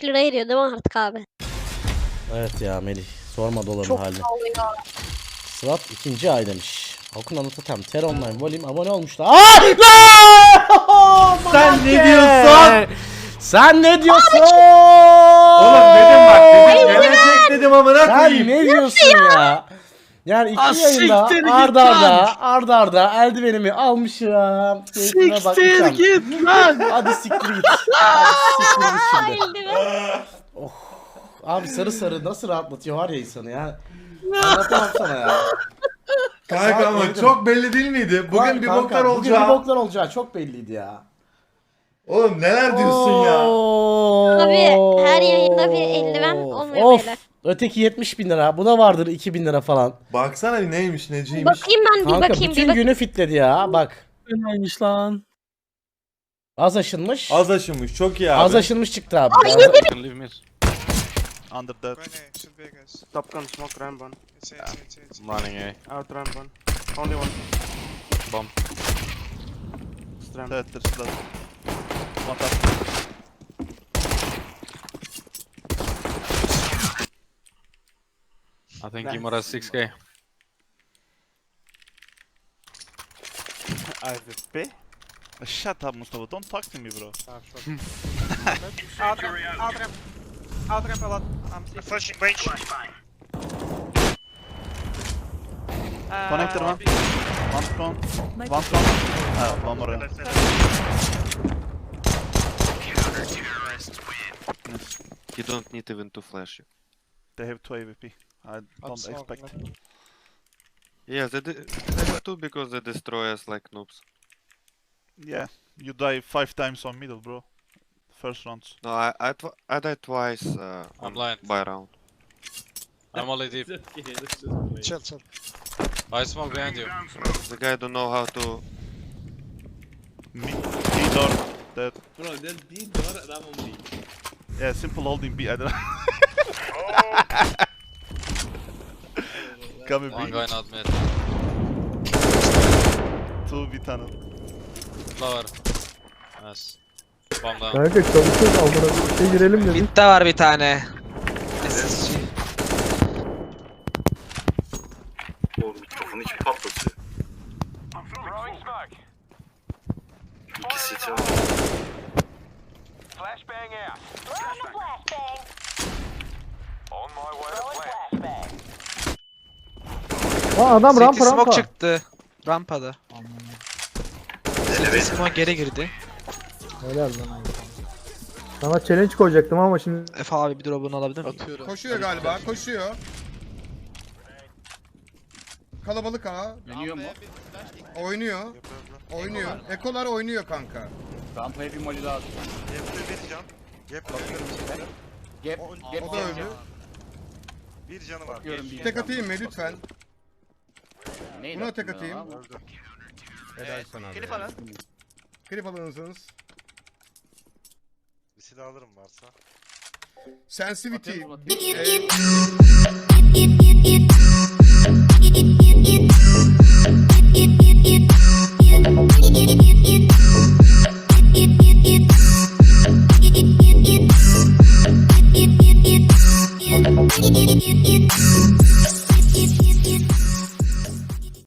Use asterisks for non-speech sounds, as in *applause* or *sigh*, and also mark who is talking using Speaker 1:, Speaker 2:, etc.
Speaker 1: 2 lira eriyor değil mi artık abi?
Speaker 2: Evet ya Melih. Sorma doların
Speaker 1: Çok
Speaker 2: halini.
Speaker 1: pahalı ya.
Speaker 2: İkinci ay demiş. Okun anlatan Ter Online Volim abone olmuşlar. Aa! Lan! *laughs*
Speaker 3: Sen ne diyorsun?
Speaker 2: Sen ne diyorsun?
Speaker 3: Oğlum dedim bak dedim gelecek dedim amına
Speaker 2: Sen
Speaker 3: koyayım.
Speaker 2: ne diyorsun ya? Yani iki
Speaker 4: Ah,
Speaker 2: yayında
Speaker 4: siktir git
Speaker 2: arda arda arda arda eldivenimi almışım. Keyfime
Speaker 4: Siktir
Speaker 2: bakmışım.
Speaker 4: git lan. *laughs*
Speaker 2: Hadi siktir git. Hadi siktir git şimdi. *laughs*
Speaker 1: Eldiven.
Speaker 2: Abi sarı sarı nasıl rahatlatıyor var ya insanı ya. Anlatamam sana ya.
Speaker 3: Kanka ama
Speaker 2: Saat
Speaker 3: çok belli değil miydi? Bugün
Speaker 2: Kanka,
Speaker 3: bir boklar
Speaker 2: Bugün bir
Speaker 3: olacağı.
Speaker 2: boklar olacağı çok belliydi ya.
Speaker 3: Oğlum neler diyorsun ya?
Speaker 1: Abi, her yayında bir eldiven olmuyor
Speaker 2: of.
Speaker 1: beyler.
Speaker 2: Öteki 70 bin lira. Bu da vardır 2000 lira falan.
Speaker 3: Baksana neymiş neciymiş.
Speaker 1: Bakayım ben bir
Speaker 2: Kanka
Speaker 1: bakayım
Speaker 2: bütün
Speaker 1: bir bakayım.
Speaker 2: günü fitledi ya. Bak.
Speaker 4: Neymiş lan?
Speaker 2: Az aşınmış.
Speaker 3: Az aşınmış çok iyi abi.
Speaker 2: Az aşınmış çıktı abi.
Speaker 5: Can leave mid.
Speaker 6: Under that.
Speaker 7: Grenade should be guys.
Speaker 8: Top gun, smoke, ramp one.
Speaker 7: It's it's it's it's.
Speaker 5: I'm running A.
Speaker 8: Out ramp one. Only one.
Speaker 5: Bomb.
Speaker 8: Just ramp.
Speaker 6: That. One tap.
Speaker 5: I think
Speaker 8: Nice.
Speaker 5: Imora has 6k.
Speaker 8: AFP.
Speaker 6: Shut up Mustafa, don't talk to me bro.
Speaker 8: Ah, short. *laughs* out ramp, out ramp. Out ramp a lot. I'm safe.
Speaker 7: Flashing bench.
Speaker 8: Uh,
Speaker 6: Connector one. One front. One front. Ah, one more. Nice.
Speaker 5: You don't need even to flash. You.
Speaker 6: They have two AVP. I don't expect.
Speaker 5: Yeah, they, de- they have to because they destroy us like noobs.
Speaker 6: Yeah, you die five times on middle, bro. First rounds.
Speaker 5: No, I I, tw- I died twice uh,
Speaker 9: I'm
Speaker 5: on
Speaker 9: blind.
Speaker 5: by round.
Speaker 9: I'm only deep. *laughs*
Speaker 7: Chill, chill.
Speaker 9: I smoke behind you.
Speaker 5: The guy don't know how to.
Speaker 6: Mid, B door. That.
Speaker 10: Bro, then B door ram on B.
Speaker 6: Yeah, simple holding B. I don't *laughs* Coming
Speaker 9: One guy not mid.
Speaker 6: Two B tunnel.
Speaker 9: Flower. Nice. Bomb down.
Speaker 4: Kanka çalışıyoruz amına şey girelim dedik.
Speaker 11: Mid'de var bir tane. SSG.
Speaker 3: Oğlum mikrofonu hiç patlatıyor. İkisi için.
Speaker 4: Aa adam
Speaker 11: City
Speaker 4: rampa rampa.
Speaker 11: smoke çıktı. Rampada. City smoke geri girdi.
Speaker 4: Helal lan. Sana challenge koyacaktım ama şimdi
Speaker 11: Efe abi bir drop'unu alabilir miyim?
Speaker 10: Atıyorum.
Speaker 7: Koşuyor galiba, koşuyor. Kalabalık ha.
Speaker 10: Dönüyor mu?
Speaker 7: Oynuyor. Oynuyor. Ekolar oynuyor kanka.
Speaker 10: Rampaya bir molly lazım. Gap
Speaker 7: O da öldü.
Speaker 8: Bir canı var.
Speaker 10: bakıyorum bir
Speaker 7: Tek atayım mı lütfen?
Speaker 10: Neydi
Speaker 7: Buna tek
Speaker 10: aklımda
Speaker 7: atayım.
Speaker 10: lan? Öldü.
Speaker 7: Helal Evet.
Speaker 8: sana
Speaker 7: be.
Speaker 8: Klip alın.
Speaker 7: Klip alırsanız.
Speaker 8: Bir silah alırım varsa.
Speaker 7: Sensivity.
Speaker 10: Atıyorum, atıyorum.
Speaker 7: Thank you.